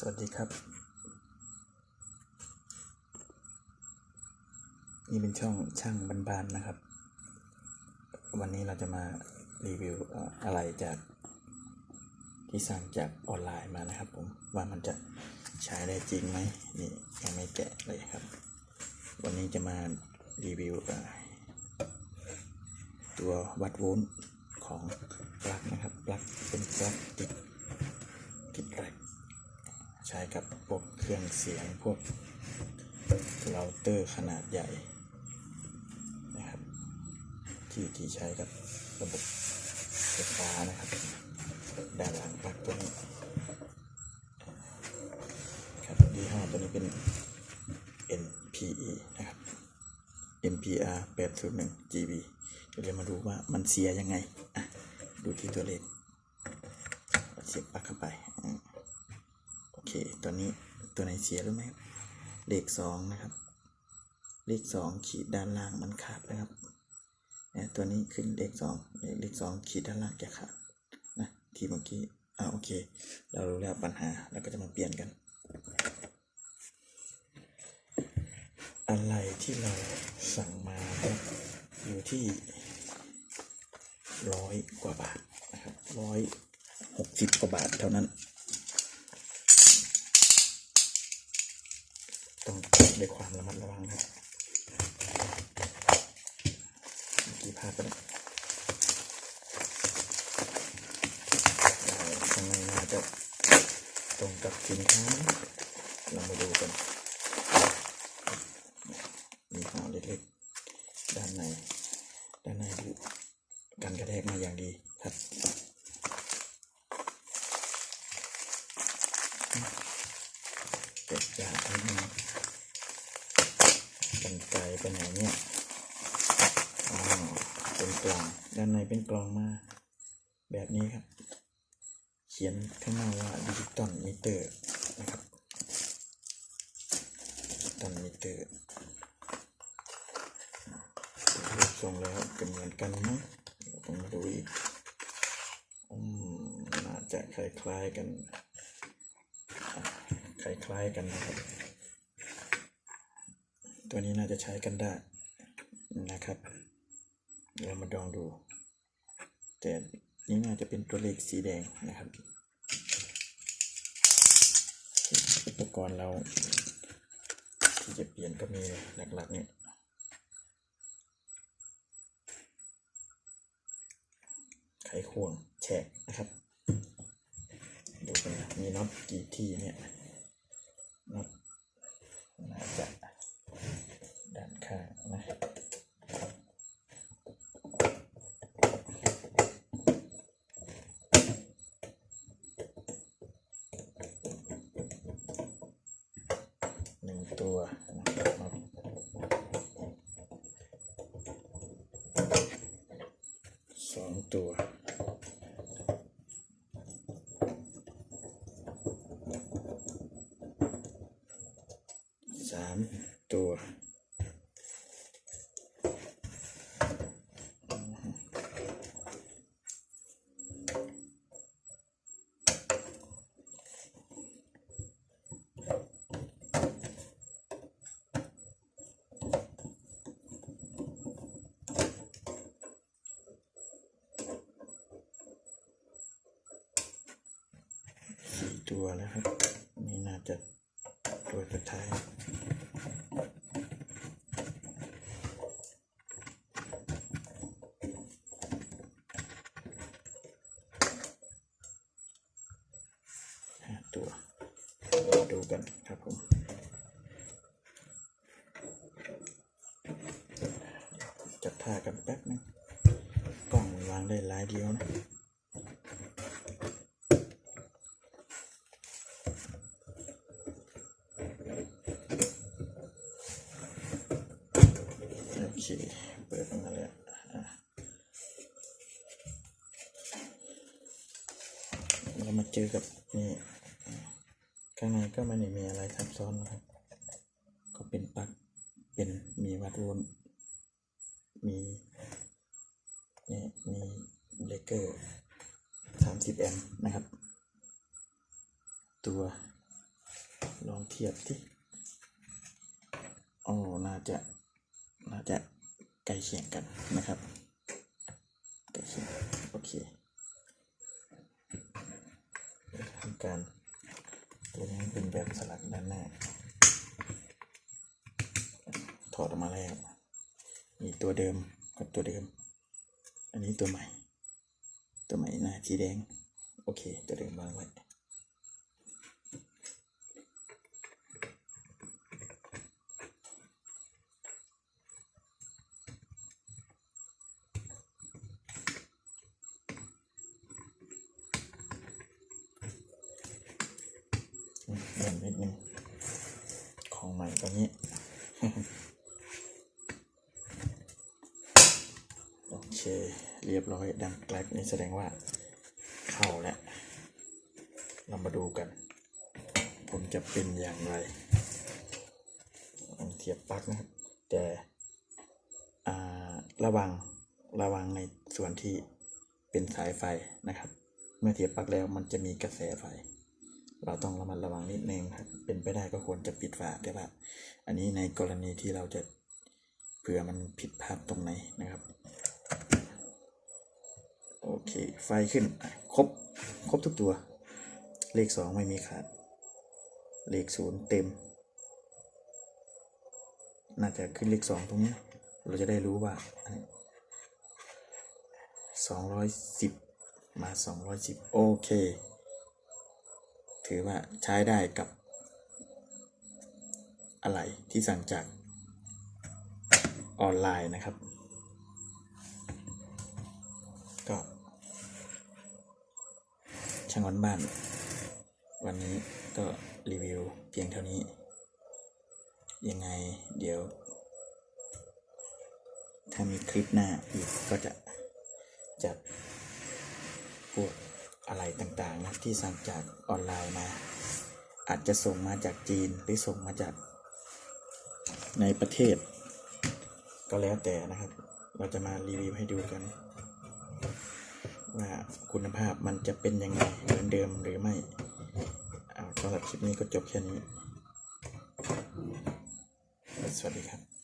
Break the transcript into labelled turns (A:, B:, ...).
A: สวัสดีครับ นี่เป็นช่องช่างบานๆนะครับ วันนี้เราจะมารีวิวอะไรจากที่สั่งจากออนไลน์มานะครับผม ว่ามันจะใช้ได้จริงไหมนี่ยังไม่แกะเลยครับ วันนี้จะมารีวิวตัววัดโวลต์ของปลั๊กนะครับปลั๊กเป็นปลั๊กติดติดแร็ก ใช้กับพวก เครื่องเสียงพวกเราเตอร์ขนาดใหญ่นะครับที่ที่ใช้กับระบบไฟฟ้านะครับ ด้านหลังปลั๊กตัวนี้ครับยี่ห้อตัวนี้เป็น NPE นะครับ NPR 801 GB เดี๋ยวเรามาดูว่ามันเสียยังไงอะดูที่ตัวเลขเสียบปลั๊กเข้าไป โอเค ตัวนี้ ตัวไหนเสียรู้ไหมเลขสองนะครับ เลขสองขีดด้านล่างมันขาดนะครับนีตัวนี้ขึ้นเลขสองเลขสองขีดด้านล่างจะขาดนะที่เมื่อกี้อ่าโอเค เรารู้แล้วปัญหาเราก็จะมาเปลี่ยนกัน อะไรที่เราสั่งมาอยู่ที่ร้อยกว่าบาทนะครับร้อยหกสิบกว่าบาทเท่านั้น ต้องด้วยความระมัดระวังครับเมื่อกี้พาดไปแล้วได้ข้างในน่าจะตรงกับสินค้าเรามาดูกันมีห่อเล็กๆด้านในด้านในดูกันกระแทกมาอย่างดีครับ เก็บยาไปหนึ่งกัน ไปไหนเนี่ยอ๋อเป็นกล่องด้านในเป็นกล่องมา แบบนี้ครับ เขียนข้างหน้าว่าดิจิตอลมิเตอร์นะครับดิจิตอลมิเตอร์รูปทรงแล้วจะเหมือนกันไหมต้องมาดูอีกอืมน่าจะคล้ายๆกัน คล้ายๆกันนะครับ ตัวนี้น่าจะใช้กันได้นะครับเรามาลองดู แต่นี่น่าจะเป็นตัวเลขสีแดงนะครับ อุปกรณ์เราที่จะเปลี่ยนก็มีหลักๆเนี่ยไขควงแฉกนะครับ ดูกันนะมีน็อตกี่ที่เนี่ยน็อตน่าจะด้าน ข้างนะหนึ่งตัวนะครับสองตัวสามตัว ตัวแล้วครับ นี่น่าจะตัวสุดท้ายตัวมาดูกันครับผมจัดท่ากันแป๊บนึงกล้องวางได้หลายเดียวนะ เจอกับนี่ข้างในก็ไม่ได้มีอะไรซับซ้อนนะครับ ก็เป็นปลั๊กเป็นมีวัดโวลต์มีนี่มีเบรกเกอร์สามสิบแอมป์นะครับ ตัวลองเทียบที่โอ้น่าจะน่าจะใกล้เคียงกันนะครับใกล้เคียงโอเคเดี๋ยวทำ การ ตัวนี้เป็นแบบสลักด้านหน้า ถอดออกมาแล้วมีตัวเดิมกับตัวเดิม อันนี้ตัวใหม่ ตัวใหม่หน้าสีแดง โอเค ตัวเดิมวางไว้ ล่นนิดนึงของใหม่ตัวนี้โอเค เรียบร้อยดังแกลกนี่แสดงว่าเข้าแล้ว เรามาดูกัน ผมจะเป็นอย่างไรเทียบปลั๊กนะครับ แต่อ่าระวังระวังในส่วนที่เป็นสายไฟนะครับ เมื่อเทียบปลั๊กแล้วมันจะมีกระแสไฟ เราต้องระมัดระวังนิดนึงครับ เป็นไปได้ก็ควรจะปิดฝาแต่ว่าอันนี้ในกรณีที่เราจะเผื่อมันผิดพลาดตรงไหนนะครับ โอเค ไฟขึ้น ครบ ครบทุกตัว เลขสองไม่มีขาด เลขศูนย์เต็ม น่าจะขึ้นเลขสองตรงนี้ เราจะได้รู้ว่าสองร้อยสิบมาสองร้อยสิบโอเค ถือว่าใช้ได้กับอะไรที่สั่งจากออนไลน์นะครับ ก็ช่างวันบ้าน วันนี้ก็รีวิวเพียงเท่านี้ ยังไงเดี๋ยว ถ้ามีคลิปหน้าอีกก็จะจัดพวก อะไรต่างๆนะที่สั่งจากออนไลน์มา อาจจะส่งมาจากจีนหรือส่งมาจากในประเทศ ก็แล้วแต่นะครับ เราจะมารีวิวให้ดูกัน ว่าคุณภาพมันจะเป็นยังไงเหมือนเดิมหรือไม่เอาสำหรับคลิปนี้ก็จบแค่นี้ สวัสดีครับ